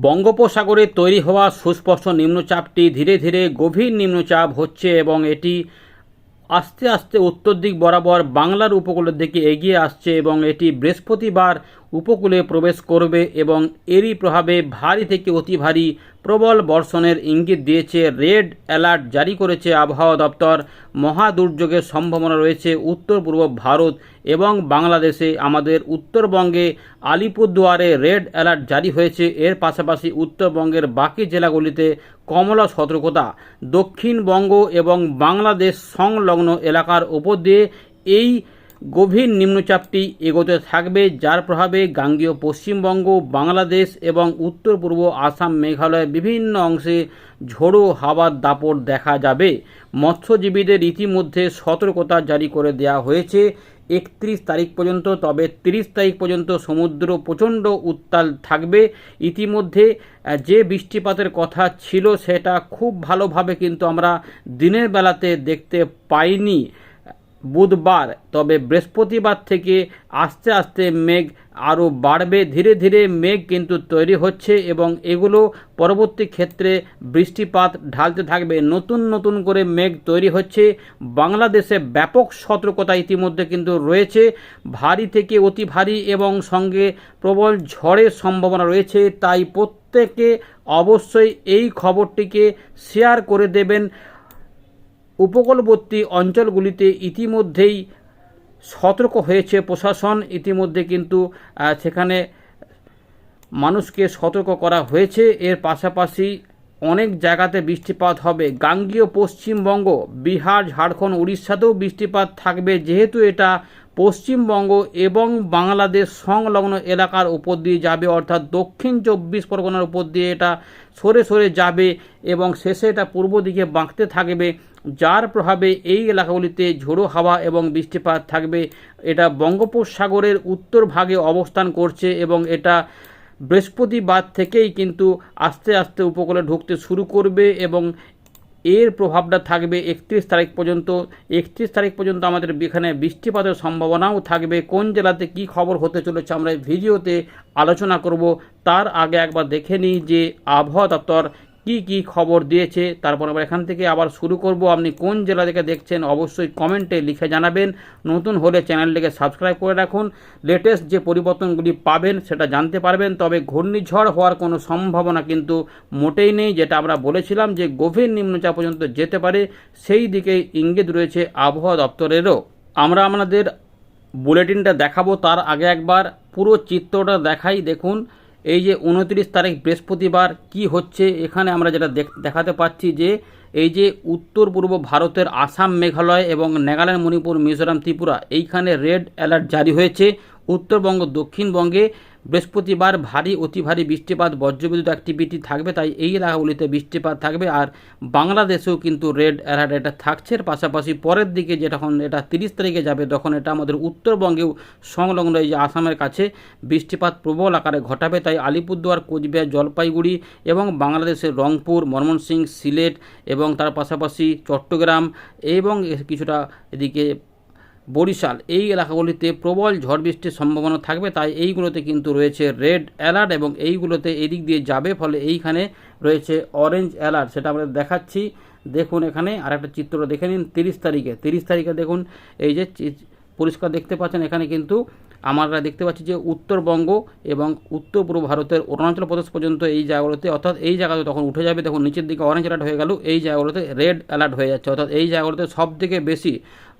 বঙ্গোপসাগরে তৈরি হওয়া সুস্পষ্ট নিম্নচাপটি ধীরে ধীরে গভীর নিম্নচাপ হচ্ছে এবং এটি আস্তে আস্তে উত্তর দিক বরাবর বাংলার উপকূলের দিকে এগিয়ে আসছে এবং এটি বৃহস্পতিবার উপকূলে প্রবেশ করবে এবং এরই প্রভাবে ভারী থেকে অতি ভারী প্রবল বর্ষণের ইঙ্গিত দিয়েছে রেড অ্যালার্ট জারি করেছে আবহাওয়া দপ্তর। মহা দুর্যোগের সম্ভাবনা রয়েছে উত্তর পূর্ব ভারত এবং বাংলাদেশে। আমাদের উত্তরবঙ্গে আলিপুরদুয়ারে রেড অ্যালার্ট জারি হয়েছে। এর পাশাপাশি উত্তরবঙ্গের বাকি জেলাগুলিতে কমলা সতর্কতা। দক্ষিণবঙ্গ এবং বাংলাদেশ সংলগ্ন এলাকার ওপর দিয়ে এই গভীর নিম্নচাপটি এগোতে থাকবে, যার প্রভাবে গাঙ্গীয় পশ্চিমবঙ্গ, বাংলাদেশ এবং উত্তর পূর্ব আসাম মেঘালয়ের বিভিন্ন অংশে ঝোড়ো হাওয়ার দাপট দেখা যাবে। মৎস্যজীবীদের ইতিমধ্যে সতর্কতা জারি করে দেওয়া হয়েছে। একত্রিশ তারিখ পর্যন্ত, তবে তিরিশ তারিখ পর্যন্ত সমুদ্র প্রচণ্ড উত্তাল থাকবে। ইতিমধ্যে যে বৃষ্টিপাতের কথা ছিল, সেটা খুব ভালোভাবে কিন্তু আমরা দিনের বেলাতে দেখতে পাইনি। বুধবার, তবে বৃহস্পতিবার থেকে আস্তে আস্তে মেঘ আরও বাড়বে। ধীরে ধীরে মেঘ কিন্তু তৈরি হচ্ছে এবং এগুলো পরবর্তী ক্ষেত্রে বৃষ্টিপাত ঢালতে থাকবে। নতুন নতুন করে মেঘ তৈরি হচ্ছে। বাংলাদেশে ব্যাপক সতর্কতা ইতিমধ্যে কিন্তু রয়েছে। ভারী থেকে অতি ভারী এবং সঙ্গে প্রবল ঝড়ের সম্ভাবনা রয়েছে, তাই প্রত্যেকে অবশ্যই এই খবরটিকে শেয়ার করে দেবেন। উপকূলবর্তী অঞ্চলগুলিতে ইতিমধ্যেই সতর্ক হয়েছে প্রশাসন। ইতিমধ্যে কিন্তু সেখানে মানুষকে সতর্ক করা হয়েছে। এর পাশাপাশি অনেক জায়গাতে বৃষ্টিপাত হবে। গাঙ্গীয় পশ্চিমবঙ্গ, বিহার, ঝাড়খণ্ড, উড়িষ্যাতেও বৃষ্টিপাত থাকবে। যেহেতু এটা পশ্চিমবঙ্গ এবং বাংলাদেশ সংলগ্ন এলাকার উপর দিয়ে যাবে, অর্থাৎ দক্ষিণ চব্বিশ পরগনার উপর দিয়ে এটা সরে সরে যাবে এবং শেষে এটা পূর্ব দিকে বাঁকতে থাকবে। যার প্রভাবে এই এলাকাগুলিতে ঝোড়ো হাওয়া এবং বৃষ্টিপাত থাকবে। এটা বঙ্গোপসাগরের উত্তর ভাগে অবস্থান করছে এবং এটা বৃহস্পতিবার থেকেই কিন্তু আস্তে আস্তে উপকূলে ঢুকতে শুরু করবে এবং এর প্রভাবটা থাকবে একত্রিশ তারিখ পর্যন্ত। একত্রিশ তারিখ পর্যন্ত আমাদের এখানে বৃষ্টিপাতের সম্ভাবনাও থাকবে। কোন জেলাতে কি খবর হতে চলেছে আমরা ভিডিওতে আলোচনা করব। তার আগে একবার দেখে নিই যে আবহাওয়া দপ্তর কি কি খবর দিয়েছে, তারপর আবার এখান থেকে আবার শুরু করব। আপনি কোন জেলা থেকে দেখছেন অবশ্যই কমেন্টে লিখে জানাবেন। নতুন হলে চ্যানেলটিকে সাবস্ক্রাইব করে রাখুন। লেটেস্ট যে পরিবর্তনগুলি পাবেন সেটা জানতে পারবেন। তবে ঘূর্ণিঝড় হওয়ার কোনো সম্ভাবনা কিন্তু মোটেই নেই। যেটা আমরা বলেছিলাম যে গভীর নিম্নচাপ পর্যন্ত যেতে পারে, সেই দিকেই ইঙ্গিত রয়েছে আবহাওয়া দপ্তরেরও। আমরা আপনাদের বুলেটিনটা দেখাবো। তার আগে একবার পুরো চিত্রটা দেখাই। দেখুন এই যে উনত্রিশ তারিখ বৃহস্পতিবার কি হচ্ছে, এখানে আমরা যেটা দেখ- দেখাতে পাচ্ছি যে এই যে উত্তর পূর্ব ভারতের আসাম মেঘালয় এবং নাগাল্যান্ড, মণিপুর, মিজোরাম, ত্রিপুরা, এইখানে রেড অ্যালার্ট জারি হয়েছে। উত্তরবঙ্গ, দক্ষিণবঙ্গে বৃহস্পতিবার ভারী, অতি ভারী বৃষ্টিপাত, বজ্রবিদ্যুৎ অ্যাক্টিভিটি থাকবে, তাই এই এলাকাগুলিতে বৃষ্টিপাত থাকবে আর বাংলাদেশেও কিন্তু রেড অ্যালার্ট এটা থাকছে। পাশাপাশি পরের দিকে যখন এটা তিরিশ তারিখে যাবে, তখন এটা আমাদের উত্তরবঙ্গেও সংলগ্ন এই যে আসামের কাছে বৃষ্টিপাত প্রবল আকারে ঘটাবে। তাই আলিপুরদুয়ার, কোচবিহার, জলপাইগুড়ি এবং বাংলাদেশের রংপুর, ময়মনসিংহ, সিলেট এবং তার পাশাপাশি চট্টগ্রাম এবং কিছুটা এদিকে বরিশাল। এই এলাকাগুলিতে প্রবল ঝড় বৃষ্টির সম্ভাবনা থাকবে, তাই এইগুলোতে কিন্তু রয়েছে রেড অ্যালার্ট এবং এইগুলোতে এদিক দিয়ে যাবে, ফলে এইখানে রয়েছে অরেঞ্জ অ্যালার্ট। সেটা আমরা দেখাচ্ছি। দেখুন এখানে আরেকটা চিত্র দেখে নিন, তিরিশ তারিখে। তিরিশ তারিখে দেখুন, এই যে পরিষ্কার দেখতে পাচ্ছেন, এখানে কিন্তু আমরা দেখতে পাচ্ছি যে উত্তরবঙ্গ এবং উত্তর পূর্ব ভারতের অরুণাচল প্রদেশ পর্যন্ত এই জায়গাগুলোতে, অর্থাৎ এই জায়গাতে তখন উঠে যাবে, দেখুন নিচের দিকে অরেঞ্জ অ্যালার্ট হয়ে গেল, এই জায়গাগুলোতে রেড অ্যালার্ট হয়ে যাচ্ছে। অর্থাৎ এই জায়গাগুলোতে সব থেকে বেশি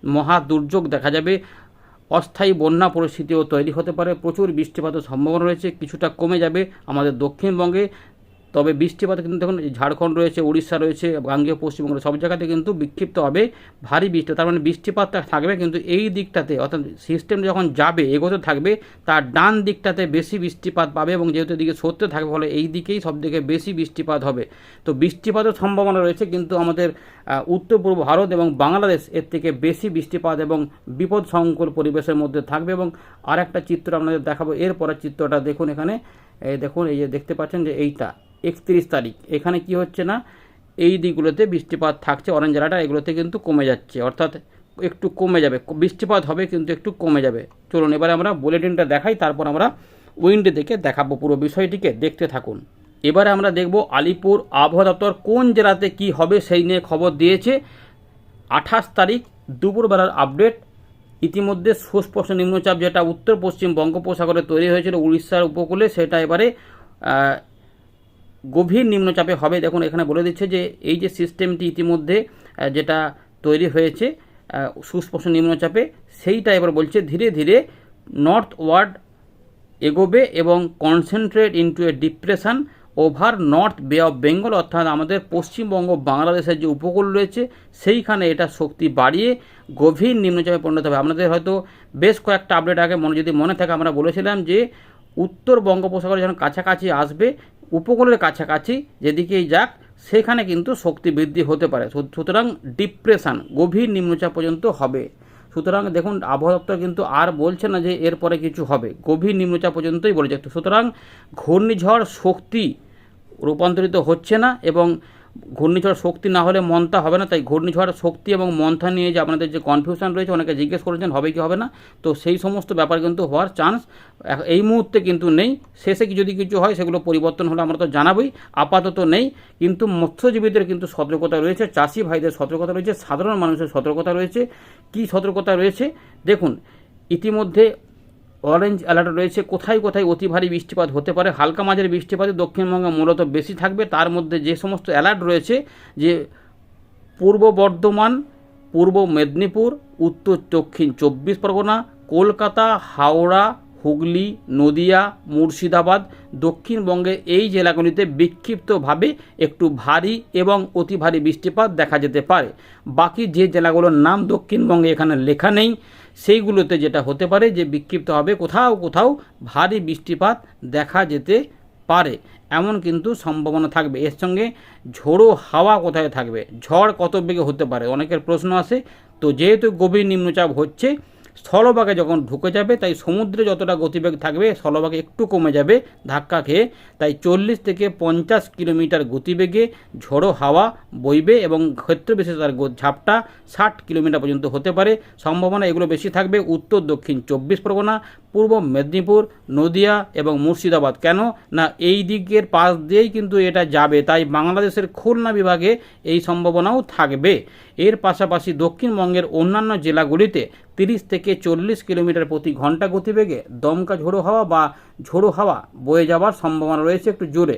মহা দুর্যোগ দেখা যাবে। অস্থায়ী বন্যা পরিস্থিতিও তৈরি হতে পারে। প্রচুর বৃষ্টিপাতের সম্ভাবনা রয়েছে। কিছুটা কমে যাবে আমাদের দক্ষিণবঙ্গে। তবে বৃষ্টিপাত কিন্তু দেখুন, ঝাড়খণ্ড রয়েছে, উড়িষ্যা রয়েছে গাঙ্গেয় পশ্চিমবঙ্গ সব জায়গাতে কিন্তু বিক্ষিপ্ত হবে ভারী বৃষ্টি। তার মানে বৃষ্টিপাতটা থাকবে কিন্তু এই দিকটাতে, অর্থাৎ সিস্টেম যখন যাবে, এগোতে থাকবে, তার ডান দিকটাতে বেশি বৃষ্টিপাত পাবে এবং যেহেতু এদিকে সরতে থাকবে, ফলে এই দিকেই সব থেকে বেশি বৃষ্টিপাত হবে। তো বৃষ্টিপাতের সম্ভাবনা রয়েছে কিন্তু আমাদের উত্তর পূর্ব ভারত এবং বাংলাদেশ এর থেকে বেশি বৃষ্টিপাত এবং বিপদ সংকুল পরিবেশের মধ্যে থাকবে এবং আর একটা চিত্র আপনাদের দেখাবো। এরপরের চিত্রটা দেখুন এখানে। দেখুন, এই যে দেখতে পাচ্ছেন যে এইটা। একত্রিশ তারিখ। এখানে কি হচ্ছে না? এই দিকগুলোতে বৃষ্টিপাত থাকছে অরেঞ্জ জেলাটা এগুলোতে কিন্তু কমে যাচ্ছে। অর্থাৎ একটু কমে যাবে। বৃষ্টিপাত হবে, কিন্তু একটু কমে যাবে। চলুন, এবারে আমরা বুলেটিনটা দেখাই, তারপর আমরা উইন্ডে থেকে দেখাবো পুরো বিষয়টিকে। দেখতে থাকুন। এবারে আমরা দেখব আলিপুর আবহাওয়া দপ্তর কোন জেলাতে কি হবে সেই নিয়ে খবর দিয়েছে। আঠাশ তারিখ, দুপুরবেলার আপডেট ইতিমধ্যে সুস্পষ্ট নিম্নচাপ, যেটা উত্তর পশ্চিম বঙ্গোপসাগরে তৈরি হয়েছিল উড়িষ্যার উপকূলে, সেটা এবারে গভীর নিম্নচাপে হবে। দেখুন, এখানে বলে দিচ্ছে যে, এই যে সিস্টেমটি ইতিমধ্যে যেটা তৈরি হয়েছে সুস্পষ্ট নিম্নচাপে, সেইটা এবার বলছে ধীরে ধীরে নর্থ ওয়ার্ড এগোবে এবং concentrate into a depression over north bay of Bengal অর্থাৎ আমাদের পশ্চিমবঙ্গ বাংলাদেশের যে উপকূল রয়েছে, সেইখানে এটা শক্তি বাড়িয়ে গভীর নিম্নচাপে পরিণত হবে। আপনাদের হয়তো বেশ কয়েকটা আপডেট আগে মনে যদি মনে থাকে, আমরা বলেছিলাম যে, উত্তর বঙ্গোপসাগরে যখন কাছাকাছি আসবে উপকূলের কাছাকাছি যেদিকেই যাক, সেখানে কিন্তু শক্তি বৃদ্ধি হতে পারে। সুতরাং ডিপ্রেশান গভীর নিম্নচাপ পর্যন্ত হবে। সুতরাং দেখুন, আবহাওয়া দপ্তর কিন্তু আর বলছে না যে এরপরে কিছু হবে। গভীর নিম্নচাপ পর্যন্তই বলেছে। সুতরাং ঘূর্ণিঝড় শক্তি রূপান্তরিত হচ্ছে না এবং ঘূর্ণিঝড় শক্তি না হলে মন্থা হবে না, তাই ঘূর্ণিঝড় শক্তি এবং মন্থা নিয়ে যে আপনাদের যে কনফিউশন রয়েছে, অনেকে জিজ্ঞেস করেছেন হবে কি হবে না। তো সেই সমস্ত ব্যাপার কিন্তু হওয়ার চান্স এই মুহূর্তে কিন্তু নেই। শেষে কি যদি কিছু হয়, সেগুলো পরিবর্তন হলে আমরা তো জানাবই। আপাতত নেই। কিন্তু মৎস্যজীবীদের কিন্তু সতর্কতা রয়েছে, চাষি ভাইদের সতর্কতা রয়েছে, সাধারণ মানুষের সতর্কতা রয়েছে। কি সতর্কতা রয়েছে? দেখুন, ইতিমধ্যে অরেঞ্জ অ্যালার্ট রয়েছে। কোথায় কোথায় অতি ভারী বৃষ্টিপাত হতে পারে? হালকা মাঝের বৃষ্টিপাতে দক্ষিণবঙ্গে মূলত বেশি থাকবে। তার মধ্যে যে সমস্ত অ্যালার্ট রয়েছে, যে পূর্ব বর্ধমান, পূর্ব মেদিনীপুর, উত্তর দক্ষিণ চব্বিশ পরগনা, কলকাতা, হাওড়া হুগলি, নদিয়া, মুর্শিদাবাদ দক্ষিণবঙ্গে এই জেলাগুলিতে বিক্ষিপ্তভাবে একটু ভারী এবং অতি ভারী বৃষ্টিপাত দেখা যেতে পারে। বাকি যে জেলাগুলোর নাম দক্ষিণবঙ্গে এখানে লেখা নেই, সেইগুলোতে যেটা হতে পারে যে বিক্ষিপ্ত হবে কোথাও কোথাও ভারী বৃষ্টিপাত দেখা যেতে পারে। এমন কিন্তু সম্ভাবনা থাকবে। এর সঙ্গে ঝোড়ো হাওয়া কোথায় থাকবে? ঝড় কত বেগে হতে পারে? অনেকের প্রশ্ন আসে, তো যেহেতু গভীর নিম্নচাপ হচ্ছে স্থলভাগে যখন ঢুকে যাবে, তাই সমুদ্রে যতটা গতিবেগ থাকবে, স্থলভাগে একটু কমে যাবে, ধাক্কা খেয়ে, তাই চল্লিশ থেকে পঞ্চাশ কিলোমিটার গতিবেগে ঝোড়ো হাওয়া বইবে এবং ক্ষেত্রবিশেষ তার ঝাপটা ষাট কিলোমিটার পর্যন্ত হতে পারে। সম্ভাবনা এগুলো বেশি থাকবে উত্তর, দক্ষিণ চব্বিশ পরগনা পূর্ব মেদিনীপুর, নদিয়া এবং মুর্শিদাবাদ। কেন? না, এই দিকের পাশ দিয়েই কিন্তু এটা যাবে। তাই বাংলাদেশের খুলনা বিভাগে এই সম্ভাবনাও থাকবে। এর পাশাপাশি দক্ষিণবঙ্গের অন্যান্য জেলাগুলিতে তিরিশ থেকে চল্লিশ কিলোমিটার প্রতি ঘণ্টা গতিবেগে দমকা ঝোড়ো হাওয়া বা ঝোড়ো হাওয়া বয়ে যাওয়ার সম্ভাবনা রয়েছে একটু জোরে।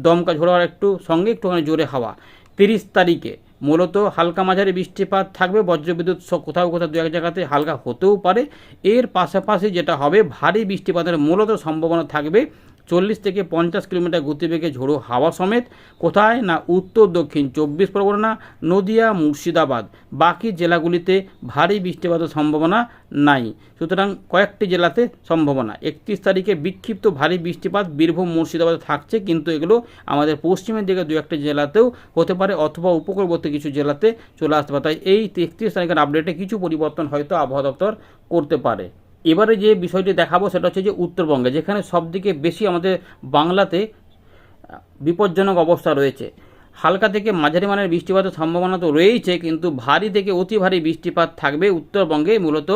দমকা ঝোড়ো হাওয়ার একটু সঙ্গে একটুখানি জোরে হাওয়া। তিরিশ তারিখে মূলত হালকা মাঝারি বৃষ্টিপাত থাকবে, বজ্রবিদ্যুৎ কোথাও কোথাও দু এক জায়গাতে হালকা হতেও পারে। এর পাশাপাশি যেটা হবে, ভারী বৃষ্টিপাতের মূলত সম্ভাবনা থাকবে চল্লিশ থেকে পঞ্চাশ কিলোমিটার গতিবেগে ঝোড়ো হাওয়া সমেত। কোথায়? না উত্তর, দক্ষিণ, চব্বিশ পরগনা, নদিয়া, মুর্শিদাবাদ। বাকি জেলাগুলিতে ভারী বৃষ্টিপাতের সম্ভাবনা নাই। সুতরাং কয়েকটি জেলাতে সম্ভাবনা। একত্রিশ তারিখে বিক্ষিপ্ত ভারী বৃষ্টিপাত বীরভূম, মুর্শিদাবাদে থাকছে, কিন্তু এগুলো আমাদের পশ্চিমের দিকে দু একটা জেলাতেও হতে পারে অথবা উপকূলবর্তী কিছু জেলাতে চলে আসতে পারে। তাই এই একত্রিশ তারিখের আপডেটে কিছু পরিবর্তন হয়তো আবহাওয়া দপ্তর করতে পারে। এবারে যে বিষয়টি দেখাবো সেটা হচ্ছে যে উত্তরবঙ্গে, যেখানে সবদিকে বেশি আমাদের বাংলাতে বিপজ্জনক অবস্থা রয়েছে। হালকা থেকে মাঝারি মানের বৃষ্টিপাতের সম্ভাবনা তো রয়েইছে, কিন্তু ভারী থেকে অতি ভারী বৃষ্টিপাত থাকবে উত্তরবঙ্গে, মূলত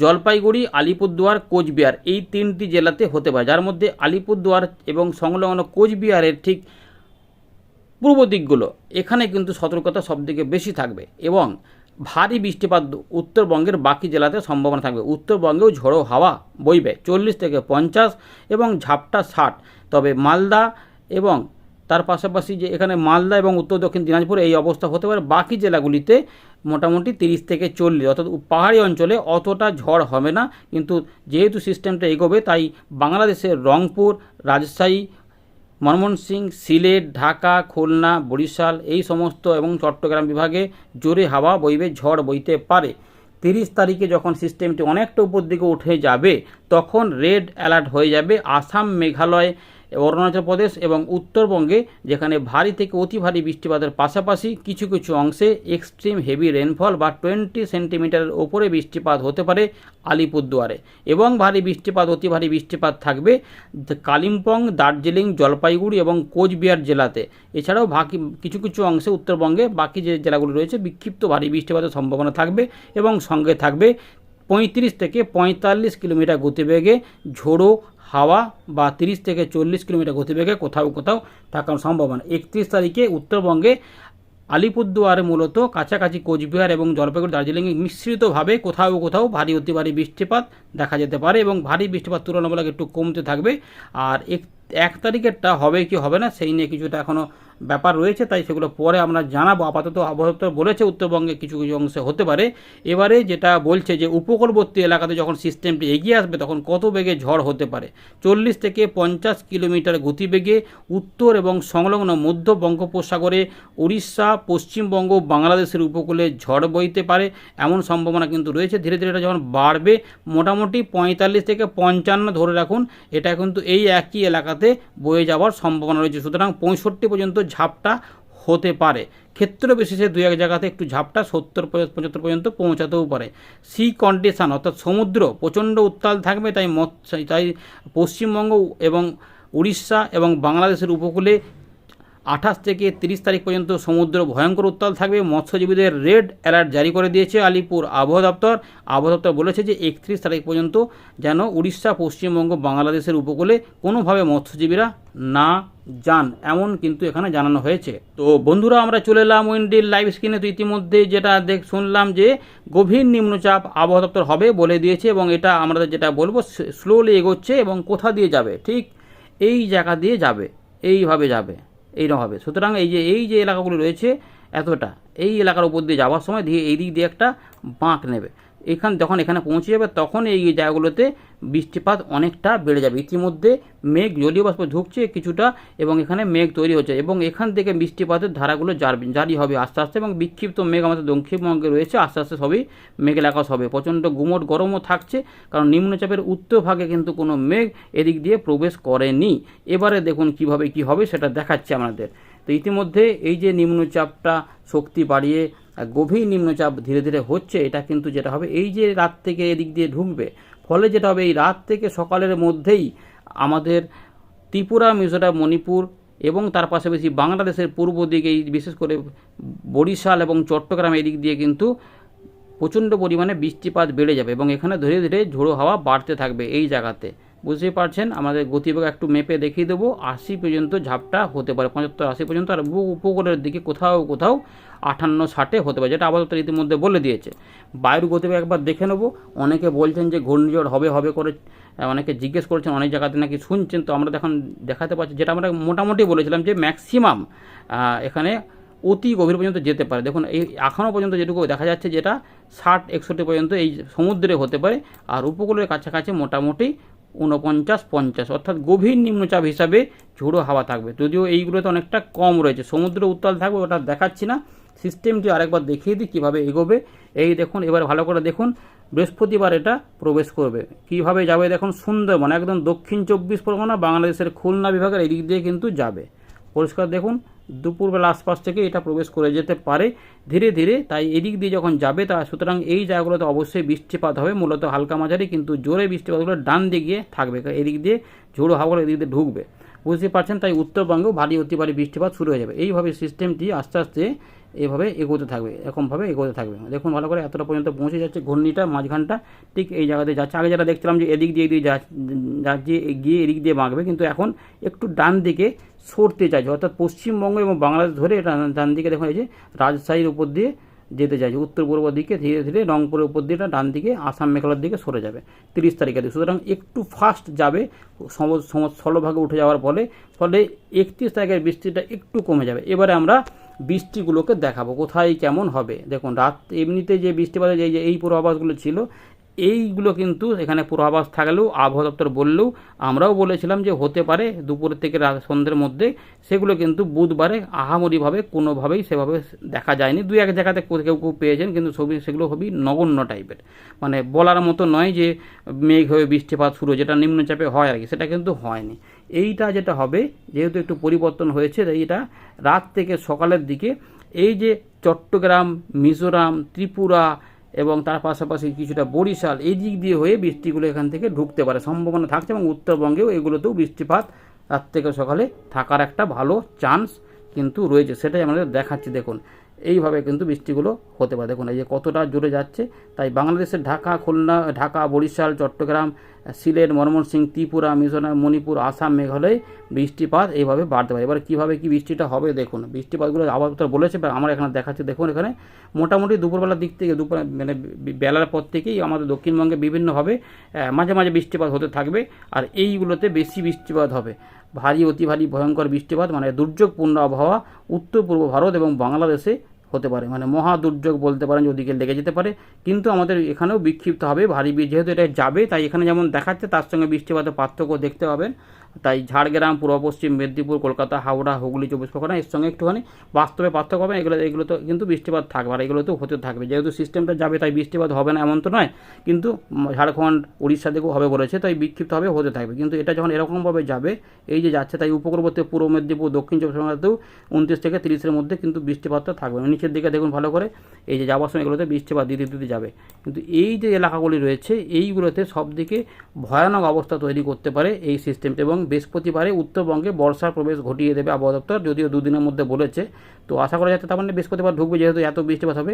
জলপাইগুড়ি, আলিপুরদুয়ার, কোচবিহার। এই তিনটি জেলাতে হতে পারে, যার মধ্যে আলিপুরদুয়ার এবং সংলগ্ন কোচবিহারের ঠিক পূর্ব দিকগুলো। এখানে কিন্তু সতর্কতা সবদিকে বেশি থাকবে এবং ভারী বৃষ্টিপাত উত্তরবঙ্গের বাকি জেলাতে সম্ভাবনা থাকবে। উত্তরবঙ্গেও ঝোড়ো হাওয়া বইবে, চল্লিশ থেকে পঞ্চাশ এবং ঝাপটা ষাট। তবে মালদা এবং তার পাশাপাশি যে এখানে মালদা এবং উত্তর দক্ষিণ দিনাজপুর এই অবস্থা হতে পারে, বাকি জেলাগুলিতে মোটামুটি তিরিশ থেকে চল্লিশ। অর্থাৎ পাহাড়ি অঞ্চলে অতটা ঝড় হবে না। কিন্তু যেহেতু সিস্টেমটা এগোবে, তাই বাংলাদেশের রংপুর, রাজশাহী ময়মনসিংহ সিলেট, ঢাকা, খুলনা, বরিশাল এই সমস্ত এবং চট্টগ্রাম বিভাগে জোরে হাওয়া বইবে, ঝড় বইতে পারে। তিরিশ তারিখে যখন সিস্টেমটি অনেকটা উপর দিকে উঠে যাবে, তখন রেড অ্যালার্ট হয়ে যাবে। আসাম মেঘালয় অরুণাচল প্রদেশ এবং উত্তরবঙ্গে, যেখানে ভারী থেকে অতি ভারী বৃষ্টিপাতের পাশাপাশি কিছু কিছু অংশে এক্সট্রিম হেভি রেনফল বা টোয়েন্টি সেন্টিমিটারের ওপরে বৃষ্টিপাত হতে পারে আলিপুরদুয়ারে এবং ভারী বৃষ্টিপাত, অতি ভারী বৃষ্টিপাত থাকবে কালিম্পং, দার্জিলিং, জলপাইগুড়ি এবং কোচবিহার জেলাতে। এছাড়াও বাকি কিছু কিছু অংশে উত্তরবঙ্গে বাকি যে জেলাগুলি রয়েছে, বিক্ষিপ্ত ভারী বৃষ্টিপাতের সম্ভাবনা থাকবে এবং সঙ্গে থাকবে পঁয়ত্রিশ থেকে পঁয়তাল্লিশ কিলোমিটার গতিবেগে ঝোড়ো হাওয়া বা তিরিশ থেকে চল্লিশ কিলোমিটার গতিবেগে কোথাও কোথাও থাকার সম্ভাবনা একত্রিশ তারিখে উত্তরবঙ্গে আলিপুরদুয়ারে মূলত কাছাকাছি কোচবিহার এবং জলপাইগুড়ি, দার্জিলিংয়ে মিশ্রিতভাবে কোথাও কোথাও ভারী অতি ভারী বৃষ্টিপাত দেখা যেতে পারে এবং ভারী বৃষ্টিপাত তুলনামূলক একটু কমতে থাকবে। আর এক এক তারিখেরটা হবে কি হবে না, সেই নিয়ে কিছুটা এখনও ব্যাপার রয়েছে, তাই সেগুলো পরে আমরা জানাব। আপাতত আবহাওয়া বলেছে, উত্তরবঙ্গে কিছু কিছু অংশে হতে পারে। এবারে যেটা বলছে যে, উপকূলবর্তী এলাকাতে যখন সিস্টেমটি এগিয়ে আসবে, তখন কত বেগে ঝড় হতে পারে? চল্লিশ থেকে পঞ্চাশ কিলোমিটার গতিবেগে উত্তর এবং সংলগ্ন মধ্য বঙ্গোপসাগরে উড়িষ্যা পশ্চিমবঙ্গ, বাংলাদেশের উপকূলে ঝড় বইতে পারে। এমন সম্ভাবনা কিন্তু রয়েছে। ধীরে ধীরে এটা যখন বাড়বে, মোটামুটি পঁয়তাল্লিশ থেকে পঞ্চান্ন ধরে রাখুন। এটা কিন্তু এই একই এলাকাতে বয়ে যাওয়ার সম্ভাবনা রয়েছে। সুতরাং পঁয়ষট্টি পর্যন্ত ঝাপটা হতে পারে। ক্ষেত্র বিশেষে দু এক জায়গাতে একটু ঝাপটা সত্তর পঁচাত্তর পর্যন্ত পৌঁছাতেও পারে। সি কন্ডিশান অর্থাৎ সমুদ্র, প্রচণ্ড উত্তাল থাকবে, তাই মৎস্য তাই পশ্চিমবঙ্গ এবং উড়িষ্যা এবং বাংলাদেশের উপকূলে আঠাশ থেকে তিরিশ তারিখ পর্যন্ত সমুদ্র ভয়ঙ্কর উত্তাল থাকবে। মৎস্যজীবীদের রেড অ্যালার্ট জারি করে দিয়েছে আলিপুর আবহাওয়া দপ্তর। আবহাওয়া দপ্তর বলেছে যে একত্রিশ তারিখ পর্যন্ত যেন উড়িষ্যা, পশ্চিমবঙ্গ, বাংলাদেশের উপকূলে কোনোভাবে মৎস্যজীবীরা না যান, এমন কিন্তু এখানে জানানো হয়েছে। তো বন্ধুরা, আমরা চলে এলাম উইন্ডিল লাইভ স্ক্রিনে। তো ইতিমধ্যে যেটা দেখ, শুনলাম যে গভীর নিম্নচাপ আবহাওয়া দপ্তর হবে বলে দিয়েছে এবং এটা আমরা যেটা বলব স্লোলি এগোচ্ছে এবং কোথা দিয়ে যাবে? ঠিক এই জায়গা দিয়ে যাবে, এইভাবে যাবে। এইরকম হবে। সুতরাং এই যে এই যে এলাকাগুলি রয়েছে, এতটা। এই এলাকার উপর দিয়ে যাওয়ার সময় দিয়ে, এই দিক দিয়ে একটা বাঁক নেবে। এখান যখন এখানে পৌঁছে যাবে, তখন এই জায়গাগুলোতে বৃষ্টিপাত অনেকটা বেড়ে যাবে। ইতিমধ্যে মেঘ জলীয় বাষ্প ঢুকছে কিছুটা এবং এখানে মেঘ তৈরি হচ্ছে এবং এখান থেকে বৃষ্টিপাতের ধারাগুলো জার- হবে আস্তে আস্তে এবং বিক্ষিপ্ত মেঘ আমাদের দক্ষিণবঙ্গে রয়েছে, আস্তে আস্তে সবই মেঘ এলাকা হবে। প্রচণ্ড গুমট গরমও থাকছে কারণ নিম্নচাপের উত্তর ভাগে কিন্তু কোনো মেঘ এদিক দিয়ে প্রবেশ করেনি। এবারে দেখুন কীভাবে কি হবে সেটা দেখাচ্ছে আমাদের তো ইতিমধ্যে এই যে নিম্নচাপটা শক্তি বাড়িয়ে গভীর নিম্নচাপ ধীরে ধীরে হচ্ছে, এটা কিন্তু যেটা হবে, এই যে রাত থেকে এদিক দিয়ে ঢুকবে, ফলে যেটা হবে, এই রাত থেকে সকালের মধ্যেই আমাদের ত্রিপুরা, মিজোরাম, মণিপুর এবং তার পাশাপাশি বাংলাদেশের পূর্ব দিকে, এই বিশেষ করে বরিশাল এবং চট্টগ্রাম এদিক দিয়ে কিন্তু প্রচণ্ড পরিমাণে বৃষ্টিপাত বেড়ে যাবে এবং এখানে ধীরে ধীরে ঝোড়ো হাওয়া বাড়তে থাকবে এই জায়গাতে। বুঝতেই পারছেন, আমাদের গতিবেগ একটু মেপে দেখিয়ে দেবো। আশি পর্যন্ত ঝাপটা হতে পারে, পঁচাত্তর আশি পর্যন্ত, আর উপকূলের দিকে কোথাও কোথাও আটান্ন ষাটে হতে পারে, যেটা আপাতত ইতিমধ্যে বলে দিয়েছে। বায়ুর গতিবেগ একবার দেখে নেব। অনেকে বলছেন যে ঘূর্ণিঝড় হবে হবে করে অনেকে জিজ্ঞেস করছেন, অনেক জায়গাতে নাকি শুনছেন, তো আমরা এখন দেখাতে পারছি যেটা আমরা মোটামুটি বলেছিলাম যে ম্যাক্সিমাম এখানে অতি গভীর পর্যন্ত যেতে পারে। দেখুন, এই এখনও পর্যন্ত যেটুকু দেখা যাচ্ছে, যেটা ষাট, একষট্টি পর্যন্ত এই সমুদ্রে হতে পারে, আর উপকূলের কাছাকাছি মোটামুটি উনপঞ্চাশ পঞ্চাশ, অর্থাৎ গভীর নিম্নচাপ হিসাবে ঝোড়ো হাওয়া থাকবে। যদিও এইগুলোতে অনেকটা কম রয়েছে, সমুদ্র উত্তাল থাকবে, ওটা দেখাচ্ছি না। সিস্টেমটি আরেকবার দেখিয়ে দিই কীভাবে এগোবে। এই দেখুন, এবার ভালো করে দেখুন, বৃহস্পতিবার এটা প্রবেশ করবে। কীভাবে যাবে? দেখুন, সুন্দরবন, একদম দক্ষিণ চব্বিশ পরগনা, বাংলাদেশের খুলনা বিভাগের এই দিক দিয়ে কিন্তু যাবে। পরিষ্কার দেখুন দুপুরবেলা আশপাশ থেকে এটা প্রবেশ করে যেতে পারে। ধীরে ধীরে তাই এদিক দিয়ে যখন যাবে তা সুতরাং এই জায়গাগুলোতে অবশ্যই বৃষ্টিপাত হবে। মূলত হালকা মাঝারি কিন্তু জোরে বৃষ্টিপাতগুলো ডান দিকে গিয়ে থাকবে। এদিক দিয়ে ঝোড়ো হাওয়াগুলো এদিক দিয়ে ঢুকবে। বুঝতে পারছেন? তাই উত্তরবঙ্গেও ভারী অতি ভারী বৃষ্টিপাত শুরু হয়ে যাবে। এইভাবে সিস্টেমটি আস্তে আস্তে এইভাবে এগোতে থাকবে, এরকমভাবে এগোতে থাকবে। দেখুন ভালো করে এতটা পর্যন্ত পৌঁছে যাচ্ছে ঘূর্ণিটা, মাঝখানটা। ঠিক এই জায়গাতে যাচ্ছে। আগে যারা দেখছিলাম যে এদিক দিয়ে এদিক যাচ্ছে গিয়ে এদিক দিয়ে বাঁকবে। কিন্তু এখন একটু ডান দিকে সরতে চাইছে। অর্থাৎ পশ্চিমবঙ্গ এবং বাংলাদেশ ধরে ডান দিকে দেখুন এই যে রাজশাহীর উপর দিয়ে যেতে চাইছে। উত্তর পূর্ব দিকে ধীরে ধীরে রংপুরের উপর দিয়ে ডান দিকে, আসাম মেঘালয়ের দিকে সরে যাবে। তিরিশ তারিখের দিকে। সুতরাং একটু ফাস্ট যাবে স্থলভাগে উঠে যাওয়ার ফলে ফলে একত্রিশ তারিখের বৃষ্টিটা একটু কমে যাবে। এবারে আমরা বৃষ্টিগুলোকে দেখাবো, কোথায় কেমন হবে। দেখুন, রাত এমনিতে যে বৃষ্টিপাতের যে যে এই পূর্বাভাসগুলো ছিল এইগুলো কিন্তু এখানে পূর্বাভাস থাকলেও, আবহাওয়া দপ্তর বললেও আমরাও বলেছিলাম যে হতে পারে দুপুর থেকে রাত সন্ধ্যের মধ্যে সেগুলো কিন্তু বুধবারে আহামরিভাবে কোনোভাবেই সেভাবে দেখা যায়নি। দু এক জায়গাতে কেউ কেউ পেয়েছেন, কিন্তু ছবি সেগুলো খুবই নগণ্য টাইপের। মানে বলার মতো নয় যে মেঘ হয়ে বৃষ্টিপাত শুরু যেটা নিম্নচাপে হয় আর কি সেটা কিন্তু হয়নি। এইটা যেটা হবে, যেহেতু একটু পরিবর্তন হয়েছে, তাই এটা রাত থেকে সকালের দিকে এই যে চট্টগ্রাম, মিজোরাম, ত্রিপুরা এবং তার পাশাপাশি কিছুটা বরিশাল এই দিক দিয়ে হয়ে বৃষ্টিগুলো এখান থেকে ঢুকতে পারে। সম্ভাবনা থাকছে এবং উত্তরবঙ্গেও এগুলোতেও বৃষ্টিপাত রাত থেকে সকালে থাকার একটা ভালো চান্স কিন্তু রয়েছে। সেটাই আমাদের দেখাচ্ছি। দেখুন, এইভাবে কিন্তু বৃষ্টিগুলো হতে পারে। দেখুন, এই যে কতটা জোরে যাচ্ছে। তাই বাংলাদেশের ঢাকা, খুলনা, ঢাকা, বরিশাল, চট্টগ্রাম সিলেট ময়মনসিংহ ত্রিপুরা, মিজোরাম, মণিপুর, আসাম, মেঘালয় বৃষ্টিপাত এইভাবে বাড়তে পারে। এবার কীভাবে কী বৃষ্টিটা হবে দেখুন। বৃষ্টিপাতগুলো আবহাওয়া বলেছে, বা আমরা এখানে দেখাচ্ছি। দেখুন এখানে মোটামুটি দুপুরবেলার দিক থেকে দুপুর মানে বেলার পর থেকেই আমাদের দক্ষিণবঙ্গে বিভিন্নভাবে মাঝে মাঝে বৃষ্টিপাত হতে থাকবে, আর এইগুলোতে বেশি বৃষ্টিপাত হবে। ভারী, অতি ভারী, ভয়ঙ্কর বৃষ্টিপাত মানে দুর্যোগপূর্ণ আবহাওয়া উত্তর পূর্ব ভারত এবং বাংলাদেশে হতে পারে। মানে মহা দুর্যোগ বলতে পারেন যে ওদিকে লেগে যেতে পারে। কিন্তু আমাদের এখানেও বিক্ষিপ্ত হবে। ভারী বৃষ্টি যেহেতু এটা যাবে, তাই এখানে যেমন দেখাচ্ছে, তার সঙ্গে বৃষ্টিপাতের পার্থক্য দেখতে পাবেন। তাই ঝাড়গ্রাম, পূর্ব পশ্চিম, মেদিনীপুর, কলকাতা, হাওড়া, হুগলি, চব্বিশ পরগনা এর সঙ্গে একটুখানি বাস্তবে পার্থক্য হবে। এগুলো এগুলো তো কিন্তু বৃষ্টিপাত থাকবে আর এগুলো তো হতে থাকবে। যেহেতু সিস্টেমটা যাবে তাই বৃষ্টিপাত হবে না, এমন তো নয়। কিন্তু ঝাড়খণ্ড, উড়িষ্যা থেকেও হবে বলেছে, তাই বিক্ষিপ্তভাবে হতে থাকবে। কিন্তু এটা যখন এরকমভাবে যাবে, এই যে যাচ্ছে, তাই উপকূলবর্তী পূর্ব মেদিনীপুর, দক্ষিণ চব্বিশ পরগনাতেও উনত্রিশ থেকে তিরিশের মধ্যে কিন্তু বৃষ্টিপাতটা থাকবে। নিচের দিকে দেখুন ভালো করে, এই যে যাওয়ার সময় এগুলোতে বৃষ্টিপাত দিতে দিতে যাবে। কিন্তু এই যে এলাকাগুলি রয়েছে, এইগুলোতে সবদিকে ভয়ানক অবস্থা তৈরি করতে পারে এই সিস্টেমটা এবং বৃহস্পতিবারে উত্তরবঙ্গে বর্ষার প্রবেশ ঘটিয়ে দেবে আবহাওয়া দপ্তর, যদিও দুদিনের মধ্যে বলেছে। তো আশা করা যাচ্ছে তার মানে বৃহস্পতিবার ঢুকবে, যেহেতু এত বৃষ্টিপাত হবে।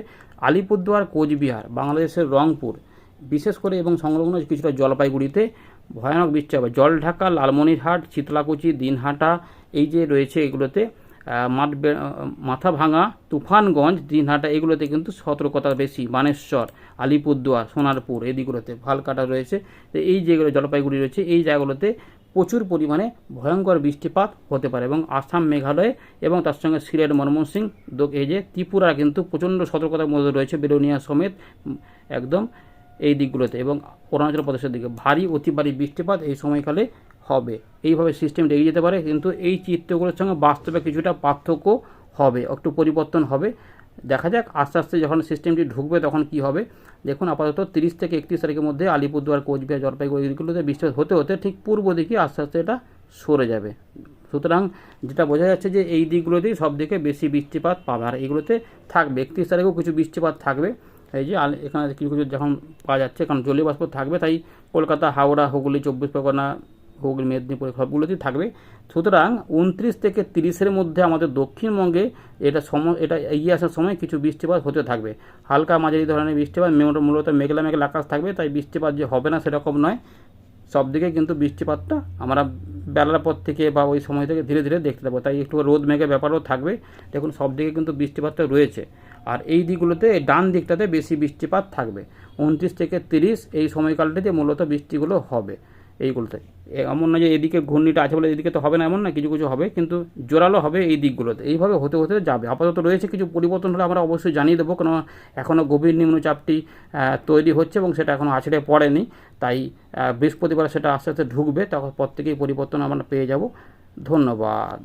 আলিপুরদুয়ার, কোচবিহার, বাংলাদেশের রংপুর, বিশেষ করে এবং সংলগ্ন কিছুটা জলপাইগুড়িতে ভয়ানক বৃষ্টি হবে। জলঢাকা, লালমনিরহাট, শীতলাকুচি, দিনহাটা, এই যে রয়েছে এগুলোতে মাঠ মাথা ভাঙা তুফানগঞ্জ, দিনহাটা, এগুলোতে কিন্তু সতর্কতা বেশি। মানেশ্বর আলিপুরদুয়ার, সোনারপুর এই দিকগুলোতে ভালকাটা রয়েছে। এই যেগুলো জলপাইগুড়ি রয়েছে, এই জায়গাগুলোতে প্রচুর পরিমাণে ভয়ঙ্কর বৃষ্টিপাত হতে পারে এবং আসাম মেঘালয় এবং তার সঙ্গে সিলেট দো- এই যে ত্রিপুরা কিন্তু প্রচণ্ড সতর্কতার মধ্যে রয়েছে, বেলোনিয়া সমেত একদম এই দিকগুলোতে এবং অরুণাচল প্রদেশের দিকে। ভারী, অতি ভারী বৃষ্টিপাত এই সময়কালে হবে। এইভাবে সিস্টেম এগিয়ে যেতে পারে, কিন্তু এই চিত্রগুলোর সঙ্গে বাস্তবে কিছুটা পার্থক্য হবে, একটু পরিবর্তন হবে। দেখা যাক, আস্তে আস্তে যখন সিস্টেমটি ঢুকবে তখন কি হবে। দেখুন, আপাতত তিরিশ থেকে একত্রিশ তারিখের মধ্যে আলিপুরদুয়ার, কোচবিহার, জলপাইগুড়ি এগুলোতে বৃষ্টিপাত হতে হতে ঠিক পূর্ব দিকে আস্তে আস্তে এটা সরে যাবে। সুতরাং যেটা বোঝা যাচ্ছে যে এই দিকগুলোতেই সব দিকে বেশি বৃষ্টিপাত পাবে। আর এগুলোতে থাকবে, একত্রিশ তারিখেও কিছু বৃষ্টিপাত থাকবে। এই যে এখানে কিছু কিছু যখন পাওয়া যাচ্ছে, কারণ জলীয় বাষ্প থাকবে, তাই কলকাতা, হাওড়া, হুগলি, চব্বিশ পরগনা হুগলি মেদিনীপুর সবগুলোতেই থাকবে। সুতরাং উনত্রিশ থেকে তিরিশের মধ্যে আমাদের দক্ষিণবঙ্গে এটা সময় এটা এগিয়ে আসার সময় কিছু বৃষ্টিপাত হতে থাকবে। হালকা মাঝারি ধরনের বৃষ্টিপাত মূলত- মূলত মেঘলা মেঘলা আকাশ থাকবে, তাই বৃষ্টিপাত যে হবে না সেরকম নয়। সব দিকে কিন্তু বৃষ্টিপাতটা আমরা বেলার পর থেকে বা ওই সময় থেকে ধীরে ধীরে দেখতে পাবো তাই একটু রোদ মেঘের ব্যাপারও থাকবে। দেখুন, সব দিকে কিন্তু বৃষ্টিপাতটা রয়েছে। আর এই দিকগুলোতে, ডান দিকটাতে বেশি বৃষ্টিপাত থাকবে। উনত্রিশ থেকে তিরিশ এই সময়কালটিতে মূলত বৃষ্টিগুলো হবে। এইগুলোতে এমন না যে এদিকে ঘূর্ণিটা আছে বলে এদিকে তো হবে না এমন না, কিছু কিছু হবে, কিন্তু জোরালো হবে এই দিকগুলোতে। এইভাবে হতে হতে যাবে। আপাতত রয়েছে কিছু পরিবর্তন হলে আমরা অবশ্যই জানিয়ে দেবো কারণ এখনও গভীর নিম্নচাপটি তৈরি হচ্ছে এবং সেটা এখনও আছড়ে পড়েনি। তাই বৃহস্পতিবার সেটা আস্তে আস্তে ঢুকবে তখন পর থেকেই পরিবর্তন আমরা পেয়ে যাব। ধন্যবাদ।